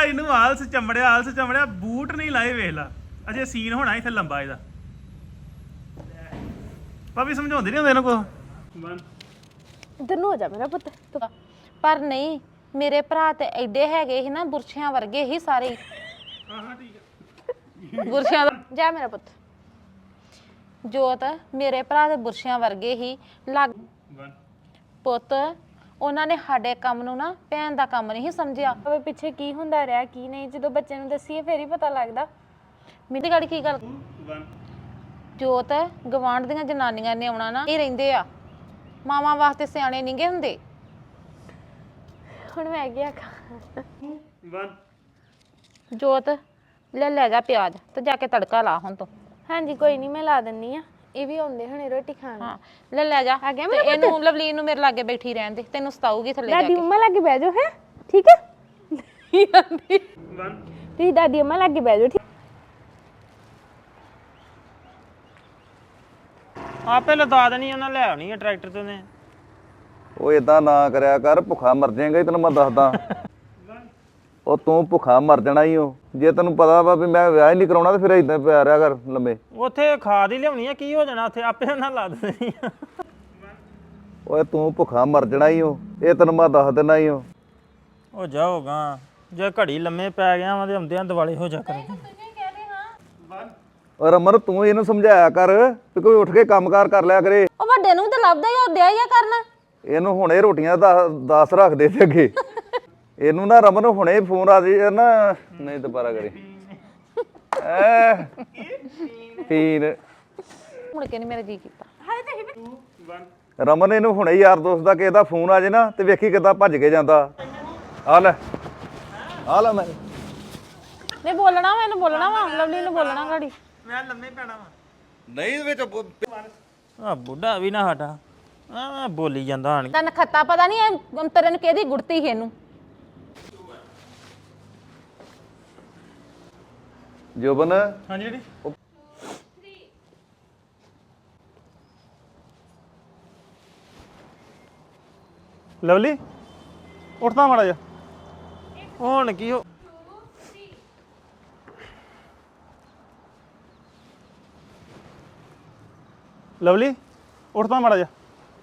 ਆ ਇਹਨੂੰ ਆਲਸ ਚਮੜਿਆ ਆਲਸ ਚਮੜਿਆ ਬੂਟ ਨਹੀਂ ਲਾਏ ਵੇਖ ਲਾ। ਅਜੇ ਸੀਨ ਹੋਣਾ ਇੱਥੇ ਲੰਬਾ ਇਹਦਾ। ਭਾਬੀ ਸਮਝਾਉਂਦੇ ਨਹੀਂ ਹੁੰਦੇ ਇਹਨੂੰ ਕੋ ਇੱਧਰ ਨੂੰ ਹੋ ਜਾ ਮੇਰਾ ਪੁੱਤ ਤੂੰ- ਪਰ ਨਹੀਂ ਮੇਰੇ ਭਰਾ ਤੇ ਐਡੇ ਹੈਗੇ ਸੀ ਨਾ ਬੁਰਸ਼ਿਆਂ ਵਰਗੇ ਹੀ ਸਾਰੇ ਹੀ। ਹਾਂ ਹਾਂ ਠੀਕ ਹੈ ਬੁਰਸ਼ਿਆਂ ਦਾ ਜਾ ਮੇਰਾ ਪੁੱਤ। ਜੋਤ ਮੇਰੇ ਭਰਾ ਦੇ ਬੁਰਸ਼ਿਆਂ ਵਰਗੇ ਹੀ ਲੱਗ 1 ਪੁੱਤ ਉਹਨਾਂ ਨੇ ਸਾਡੇ ਕੰਮ ਨੂੰ ਨਾ ਭੈਣ ਦਾ ਕੰਮ ਨਹੀਂ ਸਮਝਿਆ। ਹੋਵੇ ਪਿੱਛੇ ਕੀ ਹੁੰਦਾ ਰਿਹਾ ਕੀ ਨਹੀਂ ਜਦੋਂ ਬੱਚੇ ਨੂੰ ਦੱਸੀਏ ਫੇਰ ਹੀ ਪਤਾ ਲੱਗਦਾ। ਮੇਰੀ ਗੱਲ ਕੀ ਗੱਲ? 1 ਜੋਤ ਗਵਾਂਢ ਦੀਆਂ ਜਨਾਨੀਆਂ ਨੇ ਆਉਣਾ ਨਾ ਇਹ ਰਹਿੰਦੇ ਆ। ਮਾਵਾਂ ਵਾਸਤੇ ਸਿਆਣੇ ਨਹੀਂਗੇ ਹੁੰਦੇ। ਹੁਣ ਮੈਂ ਕੀ ਆਖਾਂ? 1 ਜੋਤ ਲੈ ਲੈ ਜਾ ਪਿਆਜ਼ ਤੇ ਜਾ ਕੇ ਤੜਕਾ ਲਾ ਹੁਣ ਤੂੰ। ਹਾਂਜੀ ਕੋਈ ਨਹੀਂ ਮੈਂ ਲਾ ਦਿੰਨੀ ਆ। ਇਹ ਵੀ ਆਉਂਦੇ ਹੁਣੇ ਰੋਟੀ ਖਾਣ। ਹਾਂ ਲੈ ਲੈ ਜਾ। ਆ ਗਿਆ ਤੇ ਇਹਨੂੰ ਲਵਲੀਨ ਨੂੰ ਮੇਰੇ ਲਾਗੇ ਬੈਠੀ ਰਹਿਣ ਦੇ। ਤੈਨੂੰ ਸਤਾਊਗੀ ਥੱਲੇ ਜਾ ਦਾਦੀ ਕੇ। ਅੰਮਾ ਲਾਗੇ ਬਹਿ ਜਾਓ ਹੈ? ਠੀਕ ਹੈ 1 ਤੁਸੀਂ ਦਾਦੀ ਅੰਮਾ ਲਾਗੇ ਬਹਿ ਜਾਓ ਠੀਕ? ਆਪੇ ਲਦਾ ਦੇਣੀ ਉਹਨਾਂ ਲੈ ਆਉਣੀ ਆ ਟਰੈਕਟਰ ਤੇ ਨੇ ਉਹ ਇਦਾਂ ਨਾ ਕਰਿਆ ਕਰ ਭੁੱਖਾ ਮਰ ਜਾਏਗਾ ਹੀ ਤੈਨੂੰ ਮੈਂ ਦੱਸਦਾ। ਉਹ ਤੂੰ ਭੁੱਖਾ ਮਰ ਜਾਣਾ ਹੀ ਹੋ ਜੇ ਤੈਨੂੰ ਪਤਾ ਵਾ ਵੀ ਮੈਂ ਵਿਆਹ ਹੀ ਨਹੀਂ ਕਰਾਉਣਾ ਤੇ ਫਿਰ ਇਦਾਂ ਪਿਆ ਰਿਆ ਕਰ ਲੰਮੇ। ਉੱਥੇ ਖਾਦ ਹੀ ਲਿਆਉਣੀ ਆ ਕੀ ਹੋ ਜਾਣਾ ਉੱਥੇ? ਆਪੇ ਉਹਨਾਂ ਲਾ ਦੇਣੀ ਆ। ਓਏ ਤੂੰ ਭੁੱਖਾ ਮਰ ਜਾਣਾ ਹੀ ਹੋ ਇਹ ਤੈਨੂੰ ਮੈਂ ਦੱਸ ਦੇਣਾ ਹੀ ਹੋ ਉਹ ਜਾਓਗਾ ਜੇ ਘੜੀ ਲੰਮੇ ਪੈ ਗਿਆ ਵਾ ਤੇ ਆਉਂਦਿਆਂ ਦਿਵਾਲੇ ਹੋ ਜਾ ਕਰ ਓ ਰਮਨ ਤੂੰ ਇਹਨੂੰ ਸਮਝਾਇਆ ਕਰ ਵੀ ਕੋਈ ਉੱਠ ਕੇ ਕੰਮਕਾਰ ਕਰ ਲਿਆ ਕਰੇ। ਉਹ ਵੱਡੇ ਨੂੰ ਤਾਂ ਲੱਭਦਾ ਹੀ ਉਹ ਦਿਆ ਹੀ ਆ ਕਰਨਾ। ਇਹਨੂੰ ਹੁਣੇ ਰੋਟੀਆਂ ਦਾ 10 ਰੱਖ ਦੇ ਤੇ ਅੱਗੇ। ਇਹਨੂੰ ਨਾ ਰਮਨ ਹੁਣੇ ਫੋਨ ਆ ਜੇ ਨਾ ਨਹੀਂ ਦੁਬਾਰਾ ਕਰੇ। ਐ। ਮੁੜ ਕੇ ਨਹੀਂ ਮੇਰਾ ਜੀ ਕੀਤਾ? ਰਮਨ ਇਹਨੂੰ ਹੁਣੇ ਯਾਰ ਦੋਸਤ ਦਾ ਕਿਸੇ ਦਾ ਫੋਨ ਆ ਜੇ ਨਾ ਤੇ ਵੇਖੀ ਕਿੱਦਾਂ ਭੱਜ ਕੇ ਜਾਂਦਾ। ਆ ਲੈ। ਆ ਲੈ ਮੈਂ। ਨਹੀਂ ਬੋਲਣਾ ਵਾ ਇਹਨੂੰ ਬੋਲਣਾ ਵਾ ਲਵਲੀ ਨੂੰ ਬੋਲਣਾ ਗਾੜੀ। ਮੈਂ ਲੰਮੇ ਪੈਣਾ ਵਾ। ਨਹੀਂ ਵਿੱਚ ਆ ਬੁੱਢਾ ਵੀ ਨਾ ਹਟਾ। ਆ ਬੋਲੀ ਜਾਂਦਾ ਹਣ। ਤਨ ਖੱਤਾ ਪਤਾ ਨਹੀਂ ਅੰਤਰੇ ਨੂੰ ਕਿਹਦੀ ਗੁੜਤੀ ਸੀ ਇਹਨੂੰ? ਜੋਬਨ? ਹਾਂਜੀ ਲਵਲੀ ਉੱਠਦਾ ਮਾੜਾ ਜਾ ਹੁਣ ਕੀ ਹੋ ਲਵਲੀ ਉੱਠਦਾ ਮਾੜਾ ਜਾ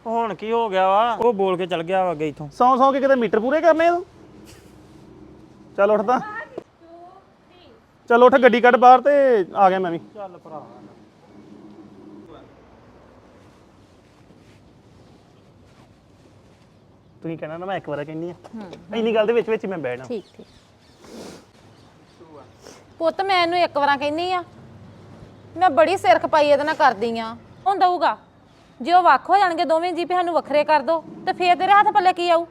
ਹੁਣ ਕੀ ਹੋ ਗਿਆ ਵਾ? ਉਹ ਬੋਲ ਕੇ ਚਲ ਗਿਆ ਵਾ ਅੱਗੇ ਇਥੋਂ। ਸੌਂ ਸੌਂ ਕੇ ਕਿਤੇ ਮੀਟਰ ਪੂਰੇ ਕਰਨੇ ਆ ਤੂੰ? ਚੱਲ ਉੱਠਦਾ। ਚੱਲ ਉੱਠ ਗੱਡੀ ਕੱਢ ਬਾਹਰ ਤੇ ਆ ਗਿਆ ਮੈਂ ਵੀ। ਚੱਲ ਭਰਾ। ਤੁਸੀਂ ਕਹਿਣਾ ਨਾ ਮੈਂ ਇੱਕ ਵਾਰ ਕਹਿੰਨੀ ਆ। ਇੰਨੀ ਗੱਲ ਦੇ ਵਿੱਚ ਵਿੱਚ ਹੀ ਮੈਂ ਬਹਿਣਾ। ਠੀਕ ਠੀਕ। ਪੁੱਤ ਮੈਂ ਇਹਨੂੰ ਇੱਕ ਵਾਰਾਂ ਕਹਿੰਨੀ ਆ। ਮੈਂ ਬੜੀ ਸਿਰ ਖਪਾਈ ਇਹਦੇ ਨਾਲ ਕਰਦੀ ਆ। ਹੁਣ ਦਊਗਾ। ਜੇ ਉਹ ਵੱਖ ਹੋ ਜਾਣਗੇ ਦੋਵੇਂ ਜੀ ਵੀ ਸਾਨੂੰ ਵੱਖਰੇ ਕਰ ਦੋ ਤੇ ਫੇਰ ਤੇਰੇ ਹੱਥ ਪੱਲੇ ਕੀ ਆਊ?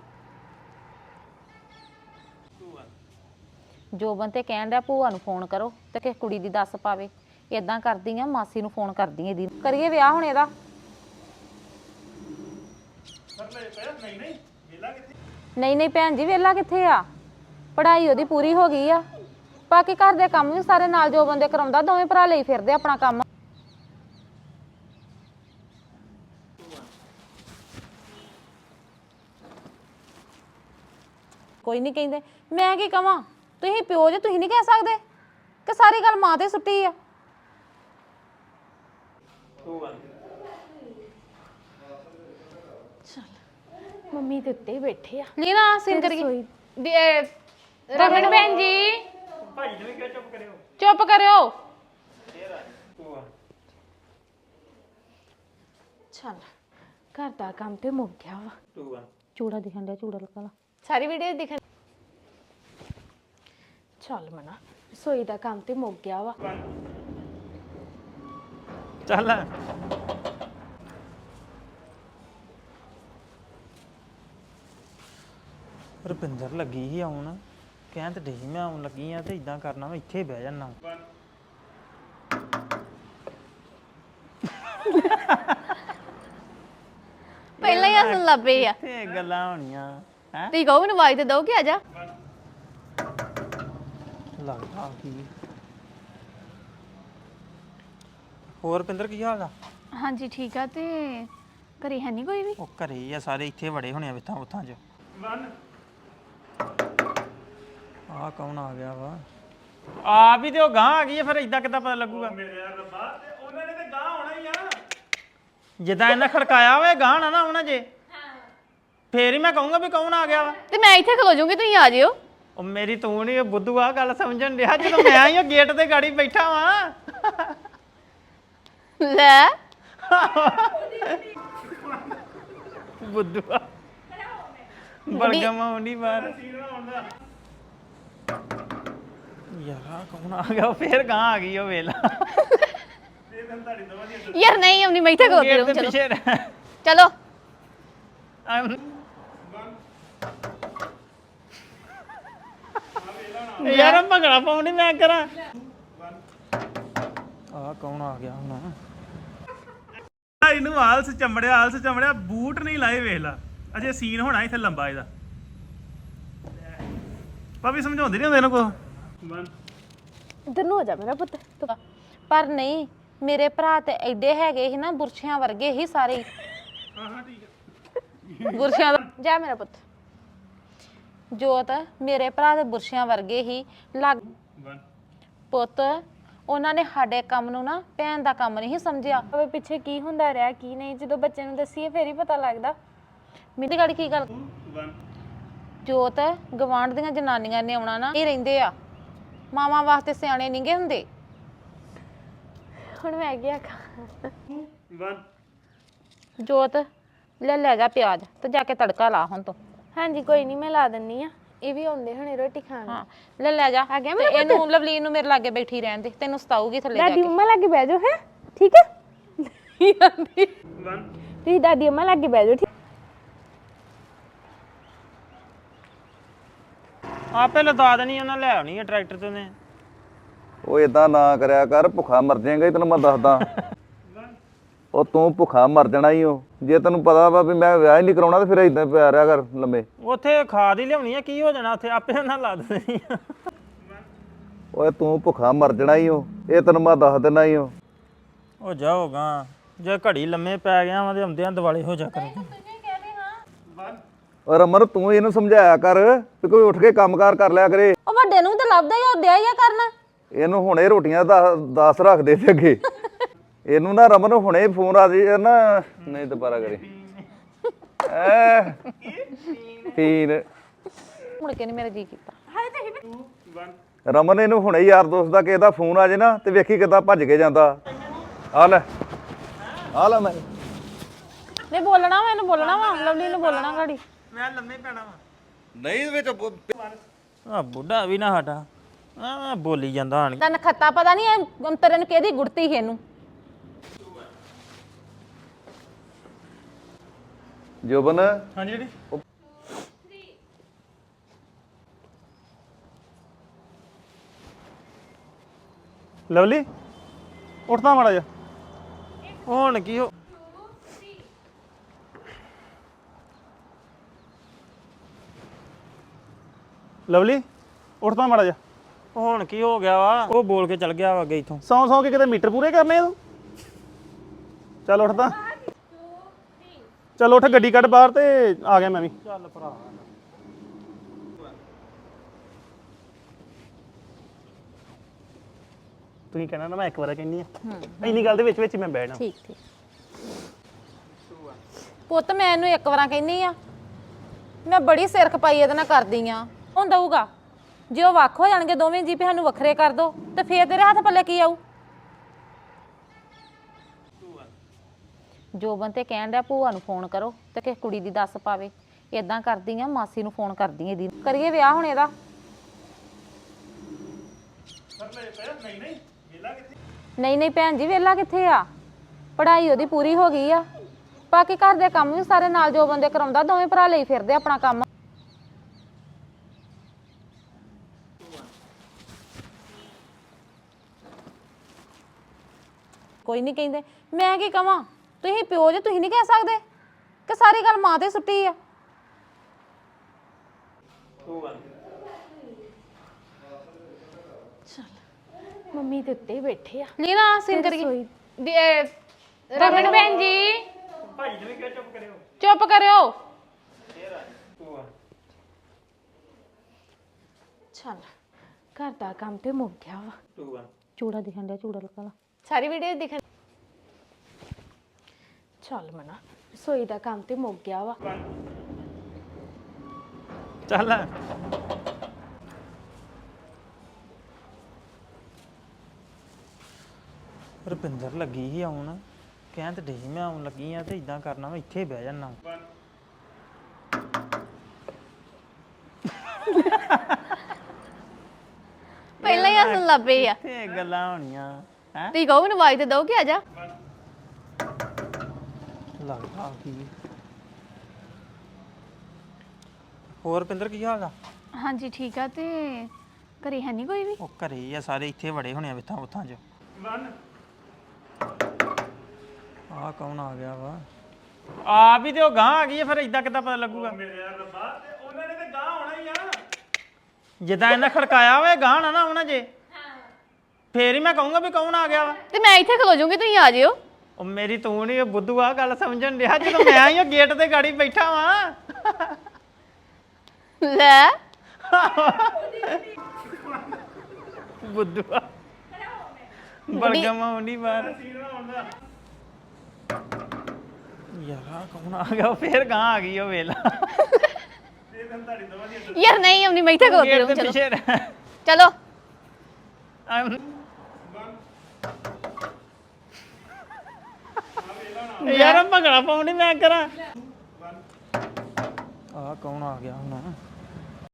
ਜੋਬਨ ਤੇ ਕਹਿਣ ਡਿਆ ਭੂਆ ਨੂੰ ਫੋਨ ਕਰੋ ਤੇ ਕਿ ਕੁੜੀ ਦੀ ਦੱਸ ਪਾਵੇ। ਇਦਾਂ ਕਰਦੀ ਆ ਮਾਸੀ ਨੂੰ ਫੋਨ ਕਰਦੀ ਆ ਇਹਦੀ। ਕਰੀਏ ਵਿਆਹ ਹੁਣ ਇਹਦਾ? ਨਹੀਂ ਨਹੀਂ ਭੈਣ ਜੀ ਵੇਲਾ ਕਿੱਥੇ ਆ? ਪੜ੍ਹਾਈ ਉਹਦੀ ਪੂਰੀ ਹੋ ਗਈ ਆ। ਬਾਕੀ ਘਰ ਦੇ ਕੰਮ ਵੀ ਸਾਰੇ ਨਾਲ ਜੋ ਬੰਦੇ ਕਰਾਉਂਦਾ ਦੋਵੇਂ ਭਰਾ ਲਈ ਫਿਰਦੇ ਆਪਣਾ ਕੰਮ। ਕੋਈ ਨਹੀਂ ਕਹਿੰਦੇ ਮੈਂ ਕੀ ਕਵਾਂ? ਤੁਸੀਂ ਪਿਓ ਜੇ ਤੁਸੀਂ ਨਹੀਂ ਕਹਿ ਸਕਦੇ ਕਿ ਸਾਰੀ ਗੱਲ ਮਾਂ ਤੇ ਸੁੱਟੀ ਆ? ਮੰਮੀ ਤੇ ਉੱਤੇ ਹੀ ਬੈਠੇ ਆ। ਲੀਨਾ ਸਿਰ ਕਰੀ ਰਸੋਈ- ਰਮਨ ਭੈਣ ਜੀ। ਚੁੱਪ ਕਰਿਓ? ਚੱਲ ਘਰ ਦਾ ਕੰਮ ਤੇ ਮੁੱਕ ਗਿਆ ਵਾ। ਚੂੜਾ ਦਿਖਣ ਡਿਆ ਚੂੜਾ ਲਗਾ ਲਾ ਸਾਰੀ ਵੀਡੀਓ ਦਿਖਣ ਚੱਲ ਮਨਾ ਰਸੋਈ ਦਾ ਕੰਮ ਤੇ ਮੁੱਕ ਗਿਆ ਵਾ। ਚੱਲ। ਰੁਪਿੰਦਰ ਲੱਗੀ ਸੀ ਆਉਣ ਕਹਿਣ ਤੇ ਡਈ ਮੈਂ ਆਉਣ ਲੱਗੀ ਆ ਤੇ ਇਦਾਂ ਕਰਨਾ ਮੈਂ ਇੱਥੇ ਹੀ ਬਹਿ ਜਾਣਾ ਪਹਿਲਾਂ ਹੀ ਹੱਸਣ ਲੱਪੇ ਆ। ਤੇ ਗੱਲਾਂ ਹੋਣੀਆਂ ਹੈ? ਤੁਸੀਂ ਕਹੋ ਮੈਨੂੰ ਆਵਾਜ਼ ਤੇ ਦਓ ਕਿ ਆ ਜਾ। ਲੱਗਦਾ ਕੀ। ਹੋਰ ਰੁਪਿੰਦਰ ਕੀ ਹਾਲ ਆ? ਹਾਂਜੀ ਠੀਕ ਆ ਤੇ ਘਰੇ ਹੈ ਨਹੀਂ ਕੋਈ ਵੀ? ਉਹ ਘਰੇ ਹੀ ਆ ਸਾਰੇ ਇੱਥੇ ਵੜੇ ਹੋਣੇ ਆ ਵਿਥਾਂ ਉਥਾਂ 'ਚ। ਆ ਕੌਣ ਆ ਗਿਆ ਵਾ? ਆਪ ਹੀ ਤੇ ਉਹ ਗਾਂ ਆ ਗਈ ਹੈ ਫਿਰ ਇਦਾਂ ਕਿੱਦਾਂ ਪਤਾ ਲੱਗੂਗਾ? ਉਹਨਾਂ ਨੇ ਤੇ ਗਾਂ ਆਉਣਾ ਹੀ ਆ। ਜਿੱਦਾਂ ਇਹਨਾਂ ਖੜਕਾਇਆ ਵਾ ਇਹ ਗਾਂ ਨਾ ਨਾ ਆਉਣਾ ਜੇ। ਫੇਰ ਹੀ ਮੈਂ ਕਹੂੰਗਾ ਵੀ ਕੌਣ ਆ ਗਿਆ ਵਾ? ਤੇ ਮੈਂ ਇੱਥੇ ਖਲੋ ਜਾਊਂਗੀ ਤੁਸੀਂ ਆ ਜਿਓ। ਉਹ ਮੇਰੀ ਤੂੰ ਨਹੀਂ ਬੁੱਧੂ ਆ ਗੱਲ ਸਮਝਣ ਡਿਆ ਜਦੋਂ ਮੈਂ ਆਈ ਉਹ ਗੇਟ ਤੇ ਗਾੜੀ ਬੈਠਾ ਵਾਂ। ਲੈ। ਬੁੱਧੂ ਬਲਗਮ ਆਉਂਦੀ ਬਾਹਰ। ਯਾਰ ਕੌਣ ਆ ਗਿਆ? ਫੇਰ ਗਾਂ ਆ ਗਈ ਉਹ ਵੇਲਾ। ਯਾਰ ਨਹੀਂ ਆਉਂਦੀ ਮੈਂ ਇੱਥੇ ਖਲੋਤੀ ਗੇਟ ਰਹੂੰ ਦੇ ਚਲੋ। ਪਿੱਛੇ ਰਹਿ। ਚਲੋ I'm- ਯਾਰ ਭਗੜਾ ਪਾਉਂਦੀ ਮੈਂ ਕਰਾਂ। ਆ ਕੌਣ ਆ ਗਿਆ ਹੁਣ? ਇਹਨੂੰ ਆਲਸ ਚਮੜਿਆ ਆਲਸ ਚਮੜਿਆ ਬੂਟ ਨਹੀਂ ਲਾਏ ਵੇਖ ਲਾ। ਅਜੇ ਸੀਨ ਹੋਣਾ ਇੱਥੇ ਲੰਬਾ ਇਹਦਾ। ਭਾਵੇਂ ਸਮਝਾਉਂਦੇ ਨਹੀਂ ਹੁੰਦੇ ਇਹਨੂੰ ਕੋ ਇੱਧਰ ਨੂੰ ਹੋ ਜਾ ਮੇਰਾ ਪੁੱਤ ਤੂੰ। ਪਰ ਨਹੀਂ ਮੇਰੇ ਭਰਾ ਤੇ ਐਡੇ ਹੈਗੇ ਸੀ ਨਾ ਬੁਰਸ਼ਿਆਂ ਵਰਗੇ ਹੀ ਸਾਰੇ ਹੀ। ਹਾਂ ਹਾਂ ਠੀਕ ਹੈ। ਬੁਰਸ਼ਿਆਂ ਦਾ ਜਾ ਮੇਰਾ ਪੁੱਤ। ਜੋਤ ਮੇਰੇ ਭਰਾ ਦੇ ਬੁਰਸ਼ਿਆਂ ਵਰਗੇ ਹੀ ਲੱਗ ਪੁੱਤ ਉਹਨਾਂ ਨੇ ਸਾਡੇ ਕੰਮ ਨੂੰ ਨਾ ਭੈਣ ਦਾ ਕੰਮ ਨਹੀਂ ਸਮਝਿਆ। ਅਵੇ ਪਿੱਛੇ ਕੀ ਹੁੰਦਾ ਰਿਹਾ ਕੀ ਨਹੀਂ ਜਦੋਂ ਬੱਚੇ ਨੂੰ ਦੱਸੀਏ ਫੇਰ ਹੀ ਪਤਾ ਲੱਗਦਾ। ਮੇਰੀ ਗਾੜੀ ਕੀ ਗੱਲ? ਜੋਤ ਗਵਾਂਢ ਦੀਆਂ ਜਨਾਨੀਆਂ ਨੇ ਆਉਣਾ ਨਾ ਇਹ ਰਹਿੰਦੇ ਆ। ਮਾਵਾਂ ਵਾਸਤੇ ਸਿਆਣੇ ਨਹੀਂਗੇ ਹੁੰਦੇ। ਹੁਣ ਮੈਂ ਕੀ ਆਖਾਂ? ਵਨ ਜੋਤ ਲੈ ਲੈ ਜਾ ਪਿਆਜ਼ ਤੇ ਜਾ ਕੇ ਤੜਕਾ ਲਾ ਹੁਣ ਤੂੰ। ਹਾਂਜੀ ਕੋਈ ਨਹੀਂ ਮੈਂ ਲਾ ਦਿੰਨੀ ਆ। ਇਹ ਵੀ ਆਉਂਦੇ ਹੁਣੇ ਰੋਟੀ ਖਾਣ। ਹਾਂ ਲੈ ਲੈ ਜਾ। ਆ ਗਿਆ ਤੇ ਇਹਨੂੰ ਲਵਲੀਨ ਨੂੰ ਮੇਰੇ ਲਾਗੇ ਬੈਠੀ ਰਹਿਣ ਦੇ। ਤੈਨੂੰ ਸਤਾਊਗੀ ਥੱਲੇ ਜਾ ਦਾਦੀ ਕੇ। ਮੰਮਾ ਲਾਗੇ ਬਹਿ ਜਾਓ ਹੈ? ਠੀਕ ਹੈ ਤੁਸੀਂ ਦਾਦੀ ਮੰਮਾ ਲਾਗੇ ਬਹਿ ਜਾਓ ਠੀਕ? ਆਪੇ ਲਦਾ ਦੇਣੀ ਉਹਨਾਂ ਲੈ ਆਉਣੀ ਆ ਟਰੈਕਟਰ ਤੇ ਨੇ ਉਹ ਇਦਾਂ ਨਾ ਕਰਿਆ ਕਰ ਭੁੱਖਾ ਮਰ ਜਾਏਗਾ ਤੈਨੂੰ ਮੈਂ ਦੱਸਦਾ। ਉਹ ਤੂੰ ਭੁੱਖਾ ਮਰ ਜਾਣਾ ਹੀ ਹੋ ਜੇ ਤੈਨੂੰ ਪਤਾ ਵਾ ਵੀ ਮੈਂ ਵਿਆਹ ਹੀ ਨਹੀਂ ਕਰਾਉਣਾ ਤੇ ਫਿਰ ਇਦਾਂ ਪਿਆ ਰਿਆ ਕਰ ਲੰਮੇ। ਉੱਥੇ ਖਾਦ ਹੀ ਲਿਆਉਣੀ ਆ ਕੀ ਹੋ ਜਾਣਾ ਉੱਥੇ? ਆਪੇ ਉਹਨਾਂ ਲਾ ਦੇਣੀ ਆ। ਓਏ ਤੂੰ ਭੁੱਖਾ ਮਰ ਜਾਣਾ ਹੀ ਹੋ ਇਹ ਤੈਨੂੰ ਮੈਂ ਦੱਸ ਦੇਣਾ ਹੀ ਹੋ ਉਹ ਜਾਓਗਾ ਜੇ ਘੜੀ ਲੰਮੇ ਪੈ ਗਿਆ ਵਾਂ ਤੇ ਆਉਂਦਿਆਂ ਦਿਵਾਲੇ ਹੋ ਜਾ ਕਰ ਓ ਰਮਨ ਤੂੰ ਇਹਨੂੰ ਸਮਝਾਇਆ ਕਰ ਵੀ ਕੋਈ ਉੱਠ ਕੇ ਕੰਮਕਾਰ ਕਰ ਲਿਆ ਕਰੇ। ਉਹ ਵੱਡੇ ਨੂੰ ਤਾਂ ਲੱਭਦਾ ਹੀ ਉਹ ਦਿਆ ਹੀ ਆ ਕਰਨ। ਇਹਨੂੰ ਹੁਣੇ ਰੋਟੀਆਂ ਦਾ 10 ਰੱਖ ਦੇ ਤੇ ਅੱਗੇ। ਇਹਨੂੰ ਨਾ ਰਮਨ ਹੁਣੇ ਫੋਨ ਆ ਜੇ ਨਾ ਨਹੀਂ ਦੁਬਾਰਾ ਕਰੀ। ਐ ਪੀਨ ਮੁੜ ਕੇ ਨਹੀਂ ਮੇਰਾ ਜੀ ਕੀਤਾ? ਰਮਨ ਇਹਨੂੰ ਹੁਣੇ ਯਾਰ ਦੋਸਤ ਦਾ ਕਿਸੇ ਦਾ ਫੋਨ ਆ ਜੇ ਨਾ ਤੇ ਵੇਖੀ ਕਿਦਾਂ ਭੱਜ ਕੇ ਜਾਂਦਾ। ਆ ਲੈ। ਆ ਲੈ ਮੈਂ। ਨਹੀਂ ਬੋਲਣਾ ਵਾ ਇਹਨੂੰ ਬੋਲਣਾ ਵਾ ਲਵਲੀ ਨੂੰ ਬੋਲਣਾ ਗਾੜੀ। ਮੈਂ ਲੰਮੇ ਪੈਣਾ ਵਾ। ਨਹੀਂ ਵਿੱਚ ਆ ਬੁੱਢਾ ਵੀ ਨਾ ਹਟਾ। ਆ ਬੋਲੀ ਜਾਂਦਾ ਹਣ ਤਨ ਖੱਤਾ ਪਤਾ ਨਹੀਂ ਇਹ ਅੰਤਰੇ ਨੂੰ ਕਿਹਦੀ ਗੁੜਤੀ ਸੀ ਇਹਨੂੰ? ਜੋਬਨ? ਹਾਂਜੀ ਲਵਲੀ ਉੱਠਦਾ ਮਾੜਾ ਜਾ ਹੁਣ ਕੀ ਹੋ ਲਵਲੀ ਉੱਠਦਾ ਮਾੜਾ ਜਾ ਹੁਣ ਕੀ ਹੋ ਗਿਆ ਵਾ? ਉਹ ਬੋਲ ਕੇ ਚਲ ਗਿਆ ਵਾ ਅੱਗੇ ਇਥੋਂ। ਸੌਂ ਸੌਂ ਕੇ ਕਿਤੇ ਮੀਟਰ ਪੂਰੇ ਕਰਨੇ ਆ ਤੂੰ? ਚੱਲ ਉੱਠਦਾ ਚੱਲ ਉੱਠ ਗੱਡੀ ਕੱਢ ਬਾਹਰ ਤੇ ਆ ਗਿਆ ਮੈਂ ਵੀ। ਚੱਲ ਭਰਾ। ਤੁਸੀਂ ਕਹਿਣਾ ਨਾ ਮੈਂ ਇੱਕ ਵਾਰ ਕਹਿੰਨੀ ਆ ਇੰਨੀ ਗੱਲ ਦੇ ਵਿੱਚ ਵਿੱਚ ਹੀ ਮੈਂ ਬਹਿਣਾ। ਠੀਕ ਠੀਕ। ਪੁੱਤ ਮੈਂ ਇਹਨੂੰ ਇੱਕ ਵਾਰਾਂ ਕਹਿੰਨੀ ਆ ਮੈਂ ਬੜੀ ਸਿਰ ਖਪਾਈ ਇਹਦੇ ਨਾਲ ਕਰਦੀ ਆ ਹੁਣ ਦਊਗਾ। ਜੇ ਉਹ ਵੱਖ ਹੋ ਜਾਣਗੇ ਦੋਵੇਂ ਜੀ ਵੀ ਸਾਨੂੰ ਵੱਖਰੇ ਕਰ ਦੋ ਤੇ ਫੇਰ ਤੇਰੇ ਹੱਥ ਪੱਲੇ ਕੀ ਆਊ? ਜੋਬਨ ਤੇ ਕਹਿਣ ਡਿਆ ਭੂਆ ਨੂੰ ਫੋਨ ਕਰੋ ਤੇ ਕਿਸ ਕੁੜੀ ਦੀ ਦੱਸ ਪਾਵੇ। ਇਦਾਂ ਕਰਦੀ ਆ ਮਾਸੀ ਨੂੰ ਫੋਨ ਕਰਦੀ ਇਹਦੀ। ਕਰੀਏ ਵਿਆਹ ਹੁਣ ਇਹਦਾ? ਨਹੀਂ ਨਹੀਂ ਭੈਣ ਜੀ ਵੇਲਾ ਕਿੱਥੇ ਆ? ਪੜ੍ਹਾਈ ਉਹਦੀ ਪੂਰੀ ਹੋ ਗਈ ਆ। ਬਾਕੀ ਘਰ ਦੇ ਕੰਮ ਵੀ ਸਾਰੇ ਨਾਲ ਜੋ ਬੰਦੇ ਕਰਾਉਂਦਾ ਦੋਵੇਂ ਭਰਾ ਲਈ ਫਿਰਦੇ ਆਪਣਾ ਕੰਮ। ਕੋਈ ਨਹੀਂ ਕਹਿੰਦੇ ਮੈਂ ਕੀ ਕਵਾਂ? ਤੁਸੀਂ ਪਿਓ ਜੇ ਤੁਸੀਂ ਨਹੀਂ ਕਹਿ ਸਕਦੇ ਕਿ ਸਾਰੀ ਗੱਲ ਮਾਂ ਤੇ ਸੁੱਟੀ ਆ? ਮੰਮੀ ਦੇ ਉੱਤੇ ਬੈਠੇ ਆ। ਲੀਨਾ ਸਿੰਗ ਕਰੀਏ। ਰਸੋਈ ਦੇ ਰਮਨ ਭੈਣ ਜੀ। ਭਾਈ ਨੂੰ ਵੀ ਕਿਹਾ ਚੁੱਪ ਕਰਿਓ? ਚੁੱਪ ਕਰਿਓ। ਚੱਲ ਘਰ ਦਾ ਕੰਮ ਤੇ ਮੁੱਕ ਗਿਆ ਵਾ। ਚੂੜਾ ਦਿਖਣ ਡਿਆ ਚੂੜਾ ਲਗਾ ਲਾ ਸਾਰੀ ਵੀਡੀਓ ਦਿਖਣ ਚੱਲ ਮਨਾ ਰਸੋਈ ਦਾ ਕੰਮ ਤੇ ਮੁੱਕ ਗਿਆ ਵਾ। ਚੱਲ। ਰੁਪਿੰਦਰ ਲੱਗੀ ਸੀ ਆਉਣ ਕਹਿਣ ਤੇ ਢੀ ਮੈਂ ਆਉਣ ਲੱਗੀ ਆ ਤੇ ਇਦਾਂ ਕਰਨਾ ਮੈਂ ਇੱਥੇ ਬਹਿ ਜਾਣਾ ਪਹਿਲਾਂ ਹੀ ਹੱਸਣ ਲੱਗ ਪਏ ਆ। ਤੇ ਗੱਲਾਂ ਹੋਣੀਆਂ ਹੈ? ਤੁਸੀਂ ਕਹੋ ਮੈਨੂੰ ਆਵਾਜ਼ ਤੇ ਦਿਓ ਕਿ ਆ ਜਾ। ਲੱਗਦਾ ਕੀ ਹੋਰ ਰੁਪਿੰਦਰ ਕੀ ਹਾਲ ਆ? ਹਾਂਜੀ ਠੀਕ ਆ ਤੇ ਘਰੇ ਹੈ ਨਹੀਂ ਕੋਈ ਵੀ? ਉਹ ਘਰੇ ਹੀ ਆ ਸਾਰੇ ਇੱਥੇ ਵੜੇ ਹੋਣੇ ਆ ਵਿਥਾਂ ਉਥਾਂ 'ਚ। ਆ ਕੌਣ ਆ ਗਿਆ ਵਾ? ਆਪ ਹੀ ਤੇ ਉਹ ਗਾਂ ਆ ਗਈ ਆ ਫਿਰ ਇਦਾਂ ਕਿੱਦਾਂ ਪਤਾ ਲੱਗੂਗਾ? ਉਹਨਾਂ ਨੇ ਤੇ ਗਾਂ ਹੋਣਾ ਹੀ ਆ। ਜਿੱਦਾਂ ਇਹਨਾਂ ਖੜਕਾਇਆ ਵਾ ਇਹ ਗਾਂ ਨਾ ਨਾ ਆਉਣਾ ਜੇ। ਫੇਰ ਹੀ ਮੈਂ ਕਹੂੰਗਾ ਵੀ ਕੌਣ ਆ ਗਿਆ ਵਾ। ਤੇ ਮੈਂ ਇੱਥੇ ਖਲੋ ਜਾਊਂਗੀ ਤੁਸੀਂ ਆ ਜਿਓ। ਉਹ ਮੇਰੀ ਤੂੰ ਨਹੀਂ ਬੁੱਧੂ ਆ ਗੱਲ ਸਮਝਣ ਡਿਆ ਜਦੋਂ ਮੈਂ ਆਈ ਗੇਟ ਤੇ ਗਾੜੀ ਬੈਠਾ ਵਾਂ। ਲੈ। ਬੁੱਧੂ ਬਲਗਮ ਆਉਣੀ ਬਾਹਰ। ਯਾਰ ਕੌਣ ਆ ਗਿਆ? ਫੇਰ ਗਾਂ ਆ ਗਈ ਉਹ ਵੇਲਾ। ਯਾਰ ਨਹੀਂ ਕੇ ਗੇਟ ਰਹੂੰ ਦੇ ਚਲੋ। ਪਿੱਛੇ ਰਹਿ। ਚਲੋ। ਯਾਰ ਭੰਗੜਾ ਪਾਉਣੀ ਮੈਂ ਕਰਾਂ। ਆ ਕੌਣ ਆ ਗਿਆ ਹੁਣ?